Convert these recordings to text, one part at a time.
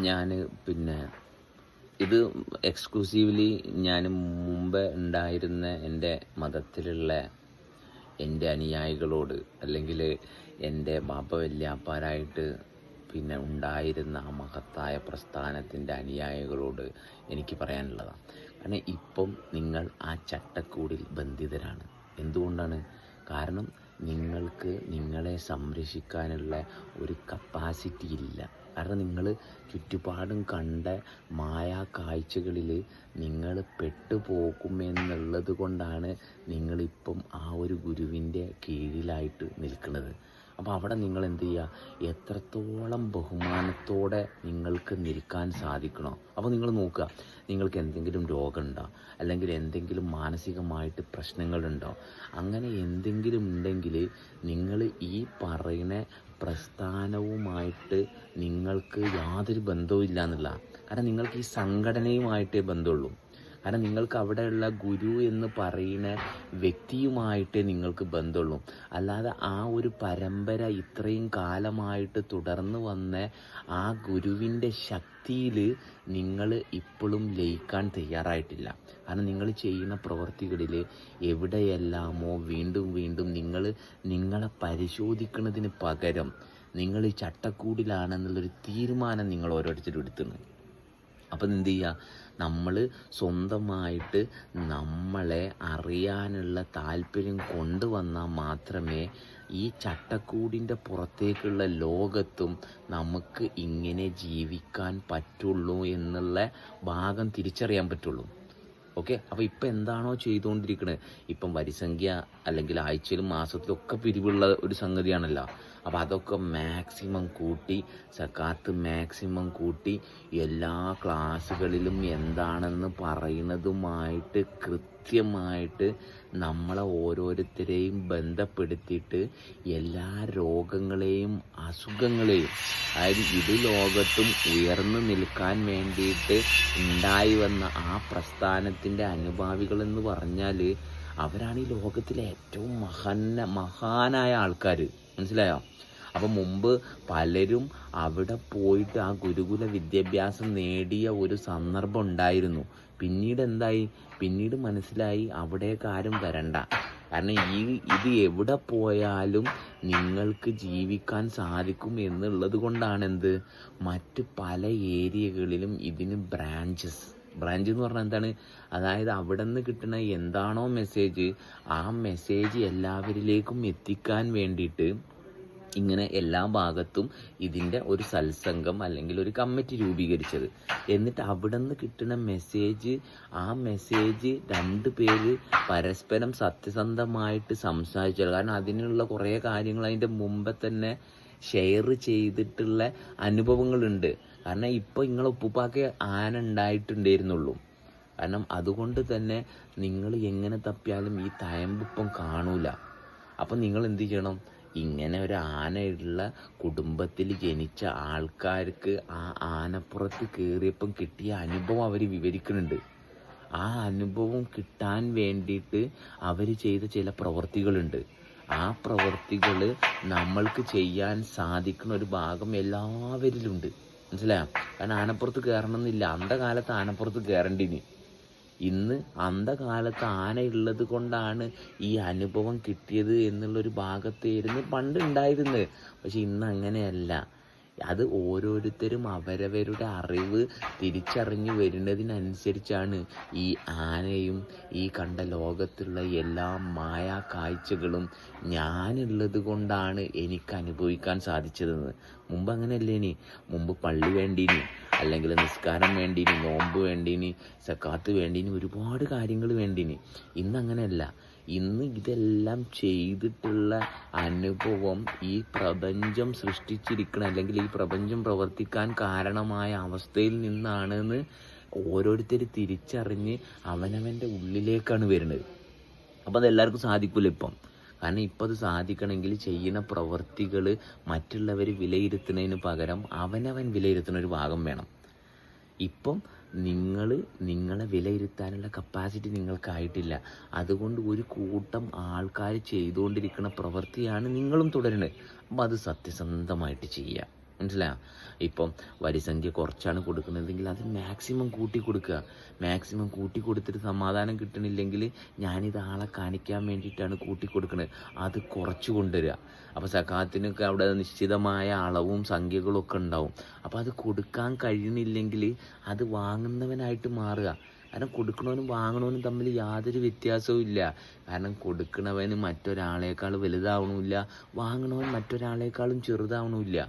ഞാൻ പിന്നെ ഇത് എക്സ്ക്ലൂസീവ്ലി ഞാൻ മുമ്പ് ഉണ്ടായിരുന്ന എന്റെ മതത്തിലുള്ള എന്റെ അനുയായികളോട് അല്ലെങ്കിൽ എന്റെ ബാപ്പ വല്യാപ്പാരായിട്ട് പിന്നെ ഉണ്ടായിരുന്ന ആ മഹത്തായ പ്രസ്ഥാനത്തിന്റെ അനുയായികളോട് എനിക്ക് പറയാനുള്ളതാണ് കാരണം ഇപ്പം നിങ്ങൾ ആ ചട്ടക്കൂടിൽ ബന്ധിതരാണ്. എന്തുകൊണ്ടാണ്? കാരണം നിങ്ങൾക്ക് നിങ്ങളെ സംരക്ഷിക്കാനുള്ള ഒരു കപ്പാസിറ്റി ഇല്ല. കാരണം നിങ്ങൾ ചുറ്റുപാടും കണ്ട മായാ കാഴ്ചകളിൽ നിങ്ങൾ പെട്ടുപോകുമെന്നുള്ളത് കൊണ്ടാണ് നിങ്ങളിപ്പം ആ ഒരു ഗുരുവിന്റെ കീഴിലായിട്ട് നിൽക്കുന്നത്. അപ്പോൾ അവിടെ നിങ്ങൾ എന്ത് ചെയ്യുക എത്രത്തോളം ബഹുമാനത്തോടെ നിങ്ങൾക്ക് നിൽക്കാൻ സാധിക്കണോ? അപ്പോൾ നിങ്ങൾ നോക്കുക. നിങ്ങൾക്ക് എന്തെങ്കിലും രോഗമുണ്ടോ? അല്ലെങ്കിൽ എന്തെങ്കിലും മാനസികമായിട്ട് പ്രശ്നങ്ങളുണ്ടോ? അങ്ങനെ എന്തെങ്കിലും ഉണ്ടെങ്കിൽ നിങ്ങൾ ഈ പറയുന്ന പ്രസ്ഥാനവുമായിട്ട് നിങ്ങൾക്ക് യാതൊരു ബന്ധവും ഇല്ല എന്നുള്ള. കാരണം നിങ്ങൾക്ക് ഈ സംഘടനയുമായിട്ടേ ബന്ധമുള്ളൂ. കാരണം നിങ്ങൾക്ക് അവിടെയുള്ള ഗുരു എന്ന് പറയുന്ന വ്യക്തിയുമായിട്ടേ നിങ്ങൾക്ക് ബന്ധമുള്ളൂ അല്ലാതെ ആ ഒരു പരമ്പര ഇത്രയും കാലമായിട്ട് തുടർന്ന് വന്ന ആ ഗുരുവിന്റെ ശക്തിയിൽ നിങ്ങൾ ഇപ്പോഴും ലയിക്കാൻ തയ്യാറായിട്ടില്ല. കാരണം നിങ്ങൾ ചെയ്യുന്ന പ്രവൃത്തികളിൽ എവിടെയെല്ലാമോ വീണ്ടും വീണ്ടും നിങ്ങൾ നിങ്ങളെ പരിശോധിക്കുന്നതിന് പകരം നിങ്ങൾ ഈ ചട്ടക്കൂടിലാണെന്നുള്ളൊരു തീരുമാനം നിങ്ങൾ ഓരോരുത്തരും എടുത്തുന്നത് അപ്പം എന്ത് ചെയ്യുക നമ്മൾ സ്വന്തമായിട്ട് നമ്മളെ അറിയാനുള്ള താല്പര്യം കൊണ്ടുവന്നാൽ മാത്രമേ ഈ ചട്ടക്കൂടിന്റെ പുറത്തേക്കുള്ള ലോകത്തും നമുക്ക് ഇങ്ങനെ ജീവിക്കാൻ പറ്റുള്ളൂ എന്നുള്ള ഭാഗം തിരിച്ചറിയാൻ പറ്റുള്ളൂ. ഓക്കെ? അപ്പോൾ ഇപ്പം എന്താണോ ചെയ്തുകൊണ്ടിരിക്കുന്നത് ഇപ്പം വരിസംഖ്യ അല്ലെങ്കിൽ ആഴ്ചയിലും മാസത്തിലും ഒക്കെ പിരിവുള്ള ഒരു സംഗതിയാണല്ലോ. അപ്പോൾ അതൊക്കെ മാക്സിമം കൂട്ടി സക്കാത്ത് മാക്സിമം കൂട്ടി എല്ലാ ക്ലാസ്സുകളിലും എന്താണെന്ന് പറയുന്നതുമായിട്ട് കൃത്യമായിട്ട് നമ്മളെ ഓരോരുത്തരെയും ബന്ധപ്പെടുത്തിയിട്ട് എല്ലാ രോഗങ്ങളെയും അസുഖങ്ങളെയും അതായത് ഇരു ലോകത്തും ഉയർന്നു നിൽക്കാൻ വേണ്ടിയിട്ട് ഉണ്ടായി വന്ന ആ പ്രസ്ഥാനത്തിന്റെ അനുഭാവികളെന്ന് പറഞ്ഞാൽ അവരാണ് ഈ ലോകത്തിലെ ഏറ്റവും മഹാന മഹാനായ ആൾക്കാർ മനസ്സിലായോ? അപ്പം മുമ്പ് പലരും അവിടെ പോയിട്ട് ആ ഗുരുകുല വിദ്യാഭ്യാസം നേടിയ ഒരു സന്ദർഭം ഉണ്ടായിരുന്നു. പിന്നീട് എന്തായി? പിന്നീട് മനസ്സിലായി അവിടേക്ക് ആരും വരണ്ട. കാരണം ഈ ഇത് എവിടെ പോയാലും നിങ്ങൾക്ക് ജീവിക്കാൻ സാധിക്കും എന്നുള്ളത് കൊണ്ടാണ് എന്ത് മറ്റ് പല ഏരിയകളിലും ഇതിന് ബ്രാഞ്ചസ് ബ്രാഞ്ച് എന്ന് പറഞ്ഞാൽ എന്താണ്? അതായത് അവിടെ നിന്ന് കിട്ടുന്ന എന്താണോ മെസ്സേജ് ആ മെസ്സേജ് എല്ലാവരിലേക്കും എത്തിക്കാൻ വേണ്ടിയിട്ട് ഇങ്ങനെ എല്ലാ ഭാഗത്തും ഇതിന്റെ ഒരു സത്സംഗം അല്ലെങ്കിൽ ഒരു കമ്മിറ്റി രൂപീകരിച്ചത്. എന്നിട്ട് അവിടെ നിന്ന് കിട്ടുന്ന മെസ്സേജ് ആ മെസ്സേജ് രണ്ട് പേര് പരസ്പരം സത്യസന്ധമായിട്ട് സംസാരിച്ചത്. കാരണം അതിനുള്ള കുറേ കാര്യങ്ങൾ അതിന്റെ മുമ്പേ തന്നെ ഷെയർ ചെയ്തിട്ടുള്ള അനുഭവങ്ങളുണ്ട്. കാരണം ഇപ്പോൾ നിങ്ങളെ ഉപ്പുപ്പാക്ക് ആന ഉണ്ടായിട്ടുണ്ടായിരുന്നുള്ളൂ. കാരണം അതുകൊണ്ട് തന്നെ നിങ്ങൾ എങ്ങനെ തപ്പിയാലും ഈ തയമ്പിപ്പം കാണൂല. അപ്പം നിങ്ങൾ എന്ത് ചെയ്യണം? ഇങ്ങനെ ഒരു ആനയുള്ള കുടുംബത്തിൽ ജനിച്ച ആൾക്കാർക്ക് ആ ആനപ്പുറത്ത് കയറിയപ്പം കിട്ടിയ അനുഭവം അവർ വിവരിക്കുന്നുണ്ട്. ആ അനുഭവം കിട്ടാൻ വേണ്ടിയിട്ട് അവർ ചെയ്ത ചില പ്രവൃത്തികളുണ്ട് ആ പ്രവർത്തികൾ നമ്മൾക്ക് ചെയ്യാൻ സാധിക്കുന്ന ഒരു ഭാഗം എല്ലാവരിലുണ്ട്. മനസ്സിലായോ? കാരണം ആനപ്പുറത്ത് കയറണമെന്നില്ല അന്ധകാലത്ത് ആനപ്പുറത്ത് കയറണ്ടിനി ഇന്ന് അന്ധകാലത്ത് ആന ഉള്ളത് കൊണ്ടാണ് ഈ അനുഭവം കിട്ടിയത് എന്നുള്ളൊരു ഭാഗത്തായിരുന്നു പണ്ട് ഉണ്ടായിരുന്നത് പക്ഷെ ഇന്ന് അങ്ങനെയല്ല. അത് ഓരോരുത്തരും അവരവരുടെ അറിവ് തിരിച്ചറിഞ്ഞു വരുന്നതിനനുസരിച്ചാണ് ഈ ആനയും ഈ കണ്ട ലോകത്തുള്ള എല്ലാ മായാ കാഴ്ചകളും ഞാനുള്ളത് കൊണ്ടാണ് എനിക്ക് അനുഭവിക്കാൻ സാധിച്ചതെന്ന്. മുമ്പ് അങ്ങനെയല്ലേ ഇനി? മുമ്പ് പള്ളി വേണ്ടീനി. അല്ലെങ്കിൽ നിസ്കാരം വേണ്ടീനി നോമ്പ് വേണ്ടീനി സക്കാത്ത് വേണ്ടീനി ഒരുപാട് കാര്യങ്ങൾ വേണ്ടീനി. ഇന്ന് അങ്ങനെയല്ല ഇന്ന് ഇതെല്ലാം ചെയ്തിട്ടുള്ള അനുഭവം ഈ പ്രപഞ്ചം സൃഷ്ടിച്ചിരിക്കണം അല്ലെങ്കിൽ ഈ പ്രപഞ്ചം പ്രവർത്തിക്കാൻ കാരണമായ അവസ്ഥയിൽ നിന്നാണെന്ന് ഓരോരുത്തർ തിരിച്ചറിഞ്ഞ് അവനവന്റെ ഉള്ളിലേക്കാണ് വരുന്നത്. അപ്പോൾ അതെല്ലാവർക്കും സാധിക്കില്ല ഇപ്പം? കാരണം ഇപ്പോൾ അത് സാധിക്കണമെങ്കിൽ ചെയ്യുന്ന പ്രവൃത്തികൾ മറ്റുള്ളവർ വിലയിരുത്തുന്നതിന് പകരം അവനവൻ വിലയിരുത്തുന്ന ഒരു ഭാഗം വേണം. ഇപ്പം നിങ്ങൾ നിങ്ങളെ വിലയിരുത്താനുള്ള കപ്പാസിറ്റി നിങ്ങൾക്കായിട്ടില്ല. അതുകൊണ്ട് ഒരു കൂട്ടം ആൾക്കാർ ചെയ്തുകൊണ്ടിരിക്കുന്ന പ്രവൃത്തിയാണ് നിങ്ങളും തുടരുന്നത്. അപ്പം അത് സത്യസന്ധമായിട്ട് ചെയ്യുക മനസ്സിലായോ? ഇപ്പം വരിസംഖ്യ കുറച്ചാണ് കൊടുക്കുന്നതെങ്കിൽ അത് മാക്സിമം കൂട്ടി കൊടുക്കുക. മാക്സിമം കൂട്ടി കൊടുത്തിട്ട് സമാധാനം കിട്ടണില്ലെങ്കിൽ ഞാനിത് ആളെ കാണിക്കാൻ വേണ്ടിയിട്ടാണ് കൂട്ടി കൊടുക്കുന്നത് അത് കുറച്ച് കൊണ്ടുവരിക. അപ്പോൾ സഖാത്തിനൊക്കെ അവിടെ നിശ്ചിതമായ അളവും സംഖ്യകളൊക്കെ ഉണ്ടാവും. അപ്പോൾ അത് കൊടുക്കാൻ കഴിയുന്നില്ലെങ്കിൽ അത് വാങ്ങുന്നവനായിട്ട് മാറുക. കാരണം കൊടുക്കണവനും വാങ്ങണവനും തമ്മിൽ യാതൊരു വ്യത്യാസവും ഇല്ല. കാരണം കൊടുക്കണവന് മറ്റൊരാളേക്കാൾ വലുതാവണമില്ല. വാങ്ങണവൻ മറ്റൊരാളേക്കാളും ചെറുതാവണമില്ല.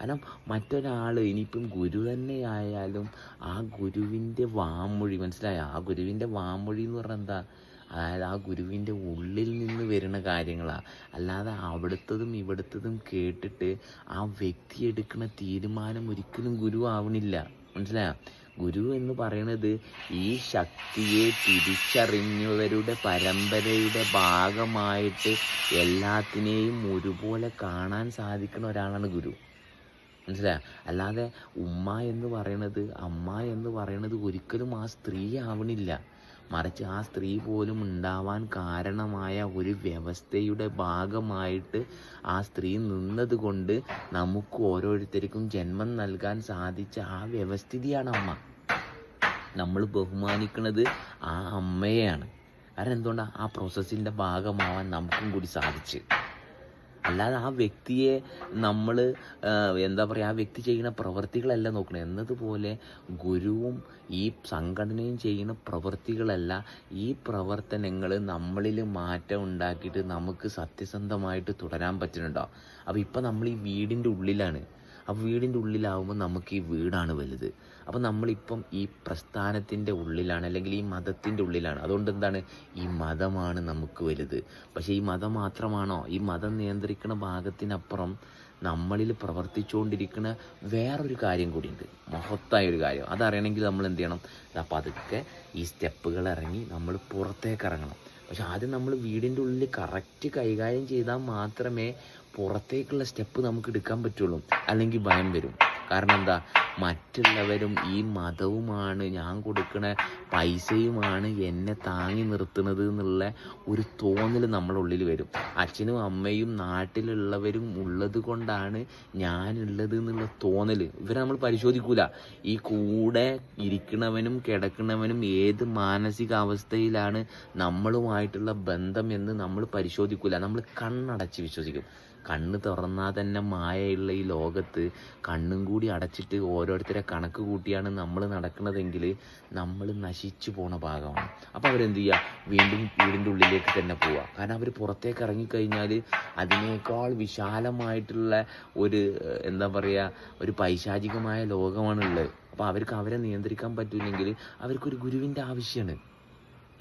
കാരണം മറ്റൊരാൾ ഇനിയിപ്പം ഗുരു തന്നെ ആയാലും ആ ഗുരുവിന്റെ വാമൊഴി മനസ്സിലായ? ആ ഗുരുവിന്റെ വാമൊഴി എന്ന് പറഞ്ഞാൽ എന്താ? അതായത് ആ ഗുരുവിന്റെ ഉള്ളിൽ നിന്ന് വരുന്ന കാര്യങ്ങളാണ് അല്ലാതെ അവിടുത്തതും ഇവിടുത്തതും കേട്ടിട്ട് ആ വ്യക്തി എടുക്കുന്ന തീരുമാനം ഒരിക്കലും ഗുരു ആവണില്ല. മനസ്സിലായോ? ഗുരു എന്ന് പറയുന്നത് ഈ ശക്തിയെ തിരിച്ചറിഞ്ഞവരുടെ പരമ്പരയുടെ ഭാഗമായിട്ട് എല്ലാത്തിനെയും ഒരുപോലെ കാണാൻ സാധിക്കുന്ന ഒരാളാണ് ഗുരു. മനസ്സിലായോ? അല്ലാതെ ഉമ്മ എന്ന് പറയണത് അമ്മ എന്ന് പറയണത് ഒരിക്കലും ആ സ്ത്രീ ആവണില്ല. മറിച്ച് ആ സ്ത്രീ പോലും ഉണ്ടാവാൻ കാരണമായ ഒരു വ്യവസ്ഥയുടെ ഭാഗമായിട്ട് ആ സ്ത്രീ നിന്നത് കൊണ്ട് നമുക്ക് ഓരോരുത്തർക്കും ജന്മം നൽകാൻ സാധിച്ച ആ വ്യവസ്ഥിതിയാണ് അമ്മ. നമ്മൾ ബഹുമാനിക്കുന്നത് ആ അമ്മയെയാണ്. കാരണം എന്തുകൊണ്ടാണ് ആ പ്രോസസ്സിന്റെ ഭാഗമാവാൻ നമുക്കും കൂടി സാധിച്ച്. അല്ലാതെ ആ വ്യക്തിയെ നമ്മൾ എന്താ പറയുക ആ വ്യക്തി ചെയ്യുന്ന പ്രവൃത്തികളല്ല നോക്കണം. എന്നതുപോലെ ഗുരുവും ഈ സംഘടനയും ചെയ്യുന്ന പ്രവൃത്തികളല്ല ഈ പ്രവർത്തനങ്ങൾ നമ്മളിൽ മാറ്റം ഉണ്ടാക്കിയിട്ട് നമുക്ക് സത്യസന്ധമായിട്ട് തുടരാൻ പറ്റുന്നുണ്ടോ? അപ്പോൾ ഇപ്പം നമ്മൾ ഈ വീടിന്റെ ഉള്ളിലാണ്. അപ്പോൾ വീടിന്റെ ഉള്ളിലാവുമ്പോൾ നമുക്ക് ഈ വീടാണ് വലുത്. അപ്പോൾ നമ്മളിപ്പം ഈ പ്രസ്ഥാനത്തിന്റെ ഉള്ളിലാണ് അല്ലെങ്കിൽ ഈ മതത്തിന്റെ ഉള്ളിലാണ്. അതുകൊണ്ട് എന്താണ്? ഈ മതമാണ് നമുക്ക് വലുത്. പക്ഷേ ഈ മതം മാത്രമാണോ? ഈ മതം നിയന്ത്രിക്കുന്ന ഭാഗത്തിനപ്പുറം നമ്മളിൽ പ്രവർത്തിച്ചുകൊണ്ടിരിക്കുന്ന വേറൊരു കാര്യം കൂടിയുണ്ട്. മഹത്തായ ഒരു കാര്യം. അതറിയണമെങ്കിൽ നമ്മൾ എന്ത് ചെയ്യണം? ദാ അതൊക്കെ ഈ സ്റ്റെപ്പുകൾ ഇറങ്ങി നമ്മൾ പുറത്തേക്ക് ഇറങ്ങണം. പക്ഷെ ആദ്യം നമ്മൾ വീടിന്റെ ഉള്ളിൽ കറക്റ്റ് കൈകാര്യം ചെയ്താൽ മാത്രമേ പുറത്തേക്കുള്ള സ്റ്റെപ്പ് നമുക്ക് എടുക്കാൻ പറ്റുള്ളൂ. അല്ലെങ്കിൽ ഭയം വരും. കാരണം എന്താ? മറ്റുള്ളവരും ഈ മതവുമാണ് ഞാൻ കൊടുക്കുന്ന പൈസയുമാണ് എന്നെ താങ്ങി നിർത്തുന്നത് എന്നുള്ള ഒരു തോന്നൽ നമ്മളുള്ളിൽ വരും. അച്ഛനും അമ്മയും നാട്ടിലുള്ളവരും ഉള്ളത് കൊണ്ടാണ് ഞാനുള്ളത് എന്നുള്ള തോന്നൽ ഇവരെ നമ്മൾ പരിശോധിക്കൂല. ഈ കൂടെ ഇരിക്കണവനും കിടക്കണവനും ഏത് മാനസികാവസ്ഥയിലാണ് നമ്മളുമായിട്ടുള്ള ബന്ധം എന്ന് നമ്മൾ പരിശോധിക്കൂല. നമ്മൾ കണ്ണടച്ച് വിശ്വസിക്കും. കണ്ണ് തുറന്നാൽ തന്നെ മായയുള്ള ഈ ലോകത്ത് കണ്ണും കൂടി അടച്ചിട്ട് ഓരോരുത്തരെ കണക്ക് കൂട്ടിയാണ് നമ്മൾ നടക്കുന്നതെങ്കിൽ നമ്മൾ നശിച്ചു പോണ ഭാഗമാണ്. അപ്പോൾ അവരെന്ത് ചെയ്യുക വീണ്ടും വീടിന്റെ ഉള്ളിലേക്ക് തന്നെ പോവുക കാരണം അവർ പുറത്തേക്ക് ഇറങ്ങിക്കഴിഞ്ഞാൽ അതിനേക്കാൾ വിശാലമായിട്ടുള്ള ഒരു എന്താ പറയുക ഒരു പൈശാചികമായ ലോകമാണുള്ളത്. അപ്പോൾ അവർക്ക് അവരെ നിയന്ത്രിക്കാൻ പറ്റില്ലെങ്കിൽ അവർക്കൊരു ഗുരുവിന്റെ ആവശ്യമാണ്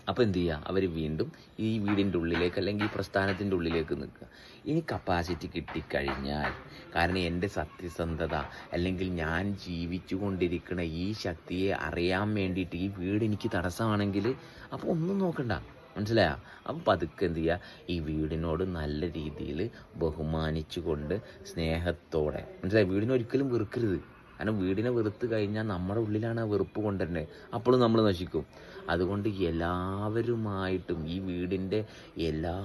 അപ്പോൾ എന്ത് ചെയ്യുക അവർ വീണ്ടും ഈ വീടിന്റെ ഉള്ളിലേക്ക് അല്ലെങ്കിൽ ഈ പ്രസ്ഥാനത്തിന്റെ ഉള്ളിലേക്ക് നിൽക്കുക. ഇനി കപ്പാസിറ്റി കിട്ടിക്കഴിഞ്ഞാൽ കാരണം എന്റെ സത്യസന്ധത അല്ലെങ്കിൽ ഞാൻ ജീവിച്ചു കൊണ്ടിരിക്കുന്ന ഈ ശക്തിയെ അറിയാൻ വേണ്ടിയിട്ട് ഈ വീട് എനിക്ക് തടസ്സമാണെങ്കിൽ അപ്പോൾ ഒന്നും നോക്കണ്ട. മനസ്സിലായോ? അപ്പം പതുക്കെ എന്ത് ചെയ്യുക ഈ വീടിനോട് നല്ല രീതിയിൽ ബഹുമാനിച്ചുകൊണ്ട് സ്നേഹത്തോടെ മനസ്സിലായി? വീടിനൊരിക്കലും വെറുക്കരുത്. കാരണം വീടിനെ വെറുത്ത് കഴിഞ്ഞാൽ നമ്മുടെ ഉള്ളിലാണ് ആ വെറുപ്പ് കൊണ്ടുവരുന്നത് അപ്പോഴും നമ്മൾ നശിക്കും. അതുകൊണ്ട് എല്ലാവരുമായിട്ടും ഈ വീടിന്റെ എല്ലാ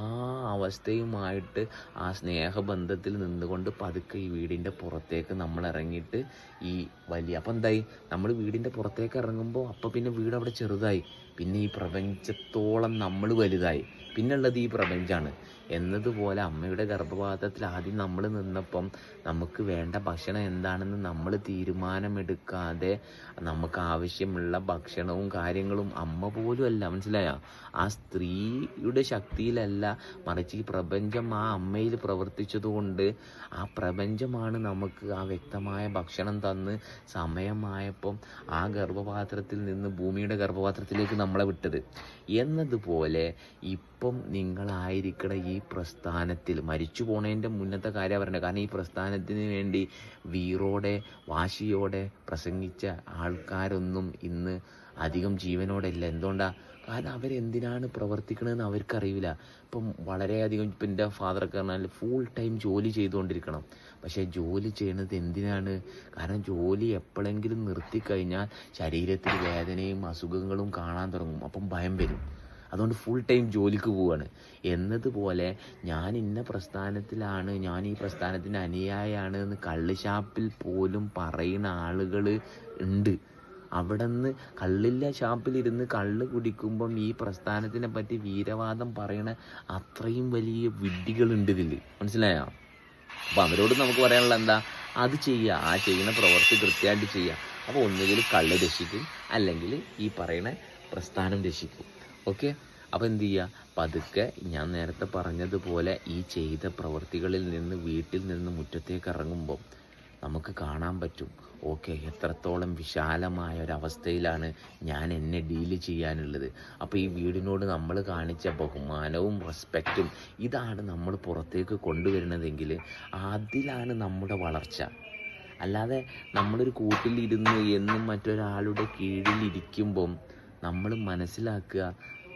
അവസ്ഥയുമായിട്ട് ആ സ്നേഹബന്ധത്തിൽ നിന്നുകൊണ്ട് പതുക്കെ ഈ വീടിന്റെ പുറത്തേക്ക് നമ്മൾ ഇറങ്ങിയിട്ട് ഈ വലിയ അപ്പം എന്തായി? നമ്മൾ വീടിന്റെ പുറത്തേക്ക് ഇറങ്ങുമ്പോൾ അപ്പോൾ പിന്നെ വീട് അവിടെ ചെറുതായി. പിന്നെ ഈ പ്രപഞ്ചത്തോളം നമ്മൾ വലുതായി. പിന്നുള്ളത് ഈ പ്രപഞ്ചമാണ് എന്നതുപോലെ അമ്മയുടെ ഗർഭപാത്രത്തിൽ ആദ്യം നമ്മൾ നിന്നപ്പം നമുക്ക് വേണ്ട ഭക്ഷണം എന്താണെന്ന് നമ്മൾ തീരുമാനമെടുക്കാതെ നമുക്ക് ആവശ്യമുള്ള ഭക്ഷണവും കാര്യങ്ങളും അമ്മ പോലും അല്ല. മനസ്സിലായ? ആ സ്ത്രീയുടെ ശക്തിയിലല്ല മറിച്ച് ഈ പ്രപഞ്ചം ആ അമ്മയിൽ പ്രവർത്തിച്ചതുകൊണ്ട് ആ പ്രപഞ്ചമാണ് നമുക്ക് ആ വ്യക്തമായ ഭക്ഷണം തന്ന് സമയമായപ്പം ആ ഗർഭപാത്രത്തിൽ നിന്ന് ഭൂമിയുടെ ഗർഭപാത്രത്തിലേക്ക് നമ്മളെ വിട്ടത്. എന്നതുപോലെ ഇപ്പം നിങ്ങളായിരിക്കണം ഈ പ്രസ്ഥാനത്തിൽ മരിച്ചു പോണതിന്റെ മുന്നത്തെ കാര്യം പറയണ്ട കാരണം ഈ പ്രസ്ഥാനത്തിന് വേണ്ടി വീറോടെ വാശിയോടെ പ്രസംഗിച്ച ആൾക്കാരൊന്നും ഇന്ന് അധികം ജീവനോടെ ഇല്ല എന്തുകൊണ്ടാ? കാരണം അവരെന്തിനാണ് പ്രവർത്തിക്കണതെന്ന് അവർക്കറിയില്ല. ഇപ്പം വളരെയധികം ഇപ്പം എന്റെ ഫാദറൊക്കെ പറഞ്ഞാൽ ഫുൾ ടൈം ജോലി ചെയ്തുകൊണ്ടിരിക്കണം. പക്ഷേ ജോലി ചെയ്യുന്നത് എന്തിനാണ്? കാരണം ജോലി എപ്പോഴെങ്കിലും നിർത്തിക്കഴിഞ്ഞാൽ ശരീരത്തിൽ വേദനയും അസുഖങ്ങളും കാണാൻ തുടങ്ങും. അപ്പം ഭയം വരും. അതുകൊണ്ട് ഫുൾ ടൈം ജോലിക്ക് പോവാണ്. എന്നതുപോലെ ഞാൻ ഇന്ന പ്രസ്ഥാനത്തിലാണ് ഞാൻ ഈ പ്രസ്ഥാനത്തിന്റെ അനുയായാണ് എന്ന് കള്ള് ഷാപ്പിൽ പോലും പറയുന്ന ആളുകൾ ഉണ്ട്. അവിടെ നിന്ന് കള്ളില്ല ഷാപ്പിലിരുന്ന് കള്ള് കുടിക്കുമ്പം ഈ പ്രസ്ഥാനത്തിനെ പറ്റി വീരവാദം പറയണ അത്രയും വലിയ വിഡ്ഢികളുണ്ട് ഇതിൽ മനസ്സിലായോ? അപ്പോൾ അവരോട് നമുക്ക് പറയാനുള്ള എന്താ? അത് ചെയ്യുക ആ ചെയ്യുന്ന പ്രവൃത്തി കൃത്യമായിട്ട് ചെയ്യുക അപ്പോൾ ഒന്നുകിൽ കള്ള് രക്ഷിക്കും അല്ലെങ്കിൽ ഈ പറയുന്ന പ്രസ്ഥാനം രക്ഷിക്കും. ഓക്കെ? അപ്പോൾ എന്ത് ചെയ്യുക പതുക്കെ ഞാൻ നേരത്തെ പറഞ്ഞതുപോലെ ഈ ചെയ്ത പ്രവൃത്തികളിൽ നിന്ന് വീട്ടിൽ നിന്ന് മുറ്റത്തേക്ക് ഇറങ്ങുമ്പോൾ നമുക്ക് കാണാൻ പറ്റും. ഓക്കെ എത്രത്തോളം വിശാലമായ ഒരവസ്ഥയിലാണ് ഞാൻ എന്നെ ഡീൽ ചെയ്യാനുള്ളത്. അപ്പോൾ ഈ വീടിനോട് നമ്മൾ കാണിച്ച ബഹുമാനവും റെസ്പെക്റ്റും ഇതാണ് നമ്മൾ പുറത്തേക്ക് കൊണ്ടുവരുന്നതെങ്കിൽ അതിലാണ് നമ്മുടെ വളർച്ച. അല്ലാതെ നമ്മളൊരു കൂട്ടിലിരുന്ന് എന്നും മറ്റൊരാളുടെ കീഴിലിരിക്കുമ്പം നമ്മൾ മനസ്സിലാക്കുക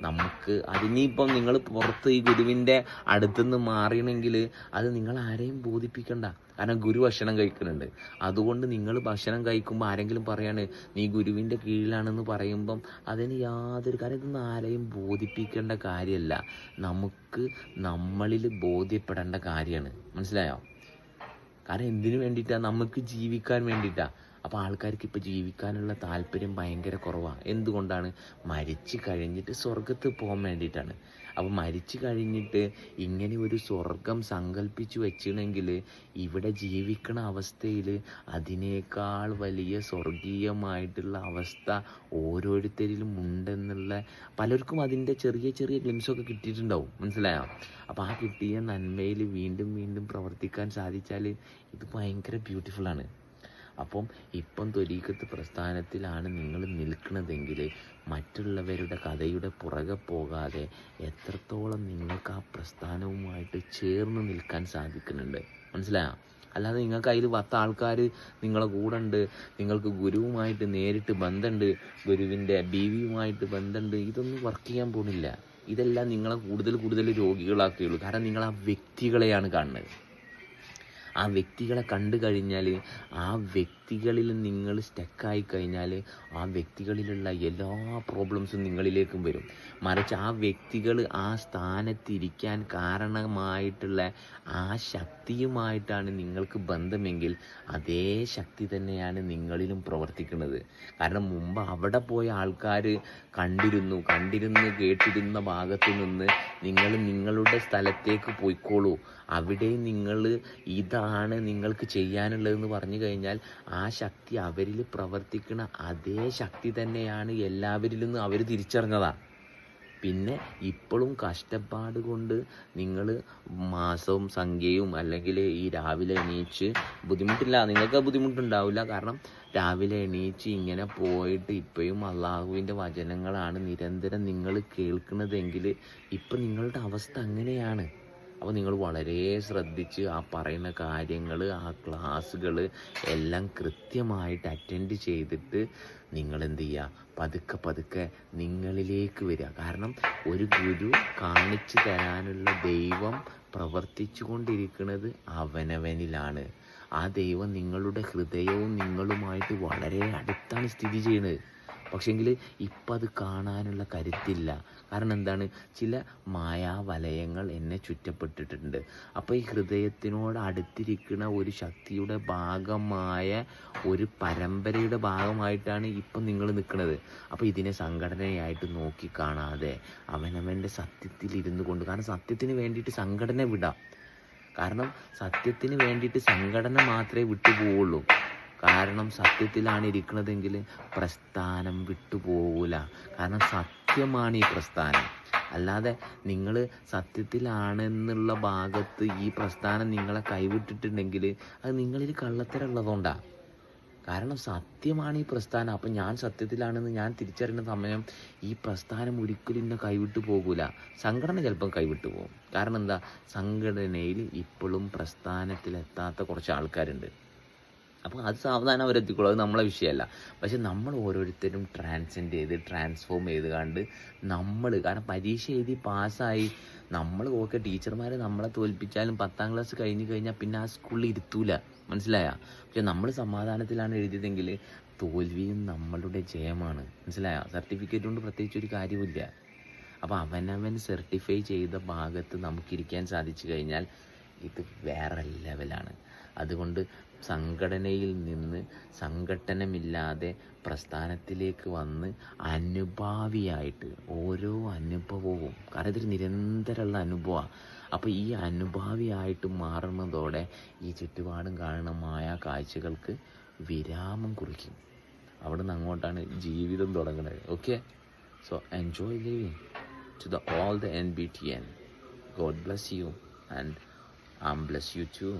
നമുക്ക് അതിനിപ്പം നിങ്ങൾ പുറത്ത് ഈ ഗുരുവിന്റെ അടുത്തുനിന്ന് മാറിയണമെങ്കിൽ അത് നിങ്ങൾ ആരെയും ബോധിപ്പിക്കണ്ട. കാരണം ഗുരു ഭക്ഷണം കഴിക്കുന്നുണ്ട്. അതുകൊണ്ട് നിങ്ങൾ ഭക്ഷണം കഴിക്കുമ്പോൾ ആരെങ്കിലും പറയാണ് നീ ഗുരുവിന്റെ കീഴിലാണെന്ന് പറയുമ്പം അതിന് യാതൊരു കാര്യം ഇതൊന്നും ആരെയും ബോധിപ്പിക്കേണ്ട കാര്യമല്ല നമുക്ക് നമ്മളിൽ ബോധ്യപ്പെടേണ്ട കാര്യമാണ്. മനസ്സിലായോ? കാരണം എന്തിനു വേണ്ടിയിട്ടാണ് നമുക്ക് ജീവിക്കാൻ വേണ്ടിയിട്ടാണ് അപ്പോൾ ആൾക്കാർക്ക് ഇപ്പോൾ ജീവിക്കാനുള്ള താല്പര്യം ഭയങ്കര കുറവാണ് എന്തുകൊണ്ടാണ്? മരിച്ചു കഴിഞ്ഞിട്ട് സ്വർഗത്ത് പോകാൻ വേണ്ടിയിട്ടാണ്. അപ്പോൾ മരിച്ചു കഴിഞ്ഞിട്ട് ഇങ്ങനെ ഒരു സ്വർഗം സങ്കല്പിച്ചു വെച്ചിണെങ്കിൽ ഇവിടെ ജീവിക്കണ അവസ്ഥയിൽ അതിനേക്കാൾ വലിയ സ്വർഗീയമായിട്ടുള്ള അവസ്ഥ ഓരോരുത്തരിലും ഉണ്ടെന്നുള്ള പലർക്കും അതിന്റെ ചെറിയ ചെറിയ ഗ്ലിംസൊക്കെ കിട്ടിയിട്ടുണ്ടാവും. മനസ്സിലായോ? അപ്പോൾ ആ കിട്ടിയ നന്മയിൽ വീണ്ടും വീണ്ടും പ്രവർത്തിക്കാൻ സാധിച്ചാൽ ഇത് ഭയങ്കര ബ്യൂട്ടിഫുള്ളാണ് അപ്പം ഇപ്പം ത്വരീക്കത്ത് പ്രസ്ഥാനത്തിലാണ് നിങ്ങൾ നിൽക്കുന്നതെങ്കിൽ മറ്റുള്ളവരുടെ കഥയുടെ പുറകെ പോകാതെ എത്രത്തോളം നിങ്ങൾക്ക് ആ പ്രസ്ഥാനവുമായിട്ട് ചേർന്ന് നിൽക്കാൻ സാധിക്കുന്നുണ്ട്. മനസ്സിലായോ? അല്ലാതെ നിങ്ങൾക്ക് അതിൽ പത്ത് ആൾക്കാർ നിങ്ങളെ കൂടെ ഉണ്ട് നിങ്ങൾക്ക് ഗുരുവുമായിട്ട് നേരിട്ട് ബന്ധമുണ്ട് ഗുരുവിന്റെ ബീവിയുമായിട്ട് ബന്ധമുണ്ട് ഇതൊന്നും വർക്ക് ചെയ്യാൻ പോകുന്നില്ല ഇതെല്ലാം നിങ്ങളെ കൂടുതൽ കൂടുതൽ രോഗികളാക്കുകയുള്ളൂ. കാരണം നിങ്ങൾ ആ വ്യക്തികളെയാണ് കാണുന്നത്. ആ വ്യക്തികളെ കണ്ടു കഴിഞ്ഞാൽ ആ വ്യക്തികളിൽ നിങ്ങൾ സ്റ്റക്കായി കഴിഞ്ഞാൽ ആ വ്യക്തികളിലുള്ള എല്ലാ പ്രോബ്ലംസും നിങ്ങളിലേക്കും വരും. മറിച്ച് ആ വ്യക്തികൾ ആ സ്ഥാനത്തിരിക്കാൻ കാരണമായിട്ടുള്ള ആ ശക്തിയുമായിട്ടാണ് നിങ്ങൾക്ക് ബന്ധമെങ്കിൽ അതേ ശക്തി തന്നെയാണ് നിങ്ങളിലും പ്രവർത്തിക്കുന്നത്. കാരണം മുമ്പ് അവിടെ പോയ ആൾക്കാർ കണ്ടിരുന്നു കണ്ടിരുന്ന് കേട്ടിരുന്ന ഭാഗത്ത് നിന്ന് നിങ്ങൾ നിങ്ങളുടെ സ്ഥലത്തേക്ക് പോയിക്കോളൂ. അവിടെ നിങ്ങൾ ഇതാണ് നിങ്ങൾക്ക് ചെയ്യാനുള്ളതെന്ന് പറഞ്ഞു കഴിഞ്ഞാൽ ആ ശക്തി അവരിൽ പ്രവർത്തിക്കുന്ന അതേ ശക്തി തന്നെയാണ് എല്ലാവരിൽ നിന്നും അവർ തിരിച്ചറിഞ്ഞതാണ് പിന്നെ ഇപ്പോഴും കഷ്ടപ്പാട് കൊണ്ട് നിങ്ങൾ മാസവും സംഖ്യയും അല്ലെങ്കിൽ ഈ രാവിലെ എണീച്ച് ബുദ്ധിമുട്ടില്ല നിങ്ങൾക്ക് ബുദ്ധിമുട്ടുണ്ടാവില്ല. കാരണം രാവിലെ എണീച്ച് ഇങ്ങനെ പോയിട്ട് ഇപ്പോഴും അള്ളാഹുവിന്റെ വചനങ്ങളാണ് നിരന്തരം നിങ്ങൾ കേൾക്കുന്നതെങ്കിൽ ഇപ്പം നിങ്ങളുടെ അവസ്ഥ അങ്ങനെയാണ്. അപ്പോൾ നിങ്ങൾ വളരെ ശ്രദ്ധിച്ച് ആ പറയുന്ന കാര്യങ്ങൾ ആ ക്ലാസ്സുകൾ എല്ലാം കൃത്യമായിട്ട് അറ്റൻഡ് ചെയ്തിട്ട് നിങ്ങൾ എന്ത് ചെയ്യുക പതുക്കെ പതുക്കെ നിങ്ങളിലേക്ക് വരിക കാരണം ഒരു ഗുരു കാണിച്ചു തരാനുള്ള ദൈവം പ്രവർത്തിച്ചു കൊണ്ടിരിക്കുന്നത് അവനവനിലാണ്. ആ ദൈവം നിങ്ങളുടെ ഹൃദയവും നിങ്ങളുമായിട്ട് വളരെ അടുത്താണ് സ്ഥിതി ചെയ്യുന്നത്. പക്ഷെങ്കിൽ ഇപ്പം അത് കാണാനുള്ള കരുത്തില്ല. കാരണം എന്താണ്? ചില മായാവലയങ്ങൾ എന്നെ ചുറ്റപ്പെട്ടിട്ടുണ്ട്. അപ്പോൾ ഈ ഹൃദയത്തിനോട് അടുത്തിരിക്കുന്ന ഒരു ശക്തിയുടെ ഭാഗമായ ഒരു പരമ്പരയുടെ ഭാഗമായിട്ടാണ് ഇപ്പം നിങ്ങൾ നിൽക്കുന്നത്. അപ്പോൾ ഇതിനെ സംഘടനയായിട്ട് നോക്കി കാണാതെ അവനവന്റെ സത്യത്തിൽ ഇരുന്നു കൊണ്ട് കാരണം സത്യത്തിന് വേണ്ടിയിട്ട് സംഘടന വിടാം. കാരണം സത്യത്തിന് വേണ്ടിയിട്ട് സംഘടന മാത്രമേ വിട്ടുപോവുള്ളൂ. കാരണം സത്യത്തിലാണ് ഇരിക്കുന്നതെങ്കിൽ പ്രസ്ഥാനം വിട്ടുപോകൂല കാരണം സത്യമാണ് ഈ പ്രസ്ഥാനം. അല്ലാതെ നിങ്ങൾ സത്യത്തിലാണെന്നുള്ള ഭാഗത്ത് ഈ പ്രസ്ഥാനം നിങ്ങളെ കൈവിട്ടിട്ടുണ്ടെങ്കിൽ അത് നിങ്ങളിൽ കള്ളത്തരമുള്ളതുകൊണ്ടാണ് കാരണം സത്യമാണ് ഈ പ്രസ്ഥാനം. അപ്പം ഞാൻ സത്യത്തിലാണെന്ന് ഞാൻ തിരിച്ചറിയുന്ന സമയം ഈ പ്രസ്ഥാനം ഒരിക്കലും ഇന്ന് കൈവിട്ടു പോകൂല. സംഘടന ചിലപ്പം കൈവിട്ടു പോകും. കാരണം എന്താ? സംഘടനയിൽ ഇപ്പോഴും പ്രസ്ഥാനത്തിലെത്താത്ത കുറച്ച് ആൾക്കാരുണ്ട്. അപ്പോൾ അത് സാവധാനം അവരെത്തിക്കുള്ളൂ അത് നമ്മളെ വിഷയമല്ല. പക്ഷെ നമ്മൾ ഓരോരുത്തരും ട്രാൻസെൻഡ് ചെയ്ത് ട്രാൻസ്ഫോം ചെയ്ത് കണ്ട് നമ്മൾ കാരണം പരീക്ഷ എഴുതി പാസ്സായി നമ്മൾ ഓക്കെ ടീച്ചർമാർ നമ്മളെ തോൽപ്പിച്ചാലും പത്താം ക്ലാസ് കഴിഞ്ഞ് കഴിഞ്ഞാൽ പിന്നെ ആ സ്കൂളിൽ ഇരുത്തൂല. മനസ്സിലായ? പക്ഷെ നമ്മൾ സമാധാനത്തിലാണ് എഴുതിയതെങ്കിൽ തോൽവിയും നമ്മളുടെ ജയമാണ്. മനസ്സിലായ? സർട്ടിഫിക്കറ്റ് കൊണ്ട് പ്രത്യേകിച്ച് ഒരു കാര്യമില്ല അപ്പോൾ അവനവൻ സർട്ടിഫൈ ചെയ്ത ഭാഗത്ത് നമുക്കിരിക്കാൻ സാധിച്ചു കഴിഞ്ഞാൽ ഇത് വേറെ ലെവലാണ് അതുകൊണ്ട് സംഘടനയിൽ നിന്ന് സംഘടനമില്ലാതെ പ്രസ്ഥാനത്തിലേക്ക് വന്ന് അനുഭാവിയായിട്ട് ഓരോ അനുഭവവും കാരണം ഇതൊരു നിരന്തരമുള്ള അനുഭവമാണ് അപ്പോൾ ഈ അനുഭാവിയായിട്ട് മാറുന്നതോടെ ഈ ചുറ്റുപാടും കാണുന്ന കാഴ്ചകൾക്ക് വിരാമം കുറിക്കും അവിടെ നിന്ന് അങ്ങോട്ടാണ് ജീവിതം തുടങ്ങുന്നത് okay so enjoy living the the all the NBTN. God bless you and um bless you too.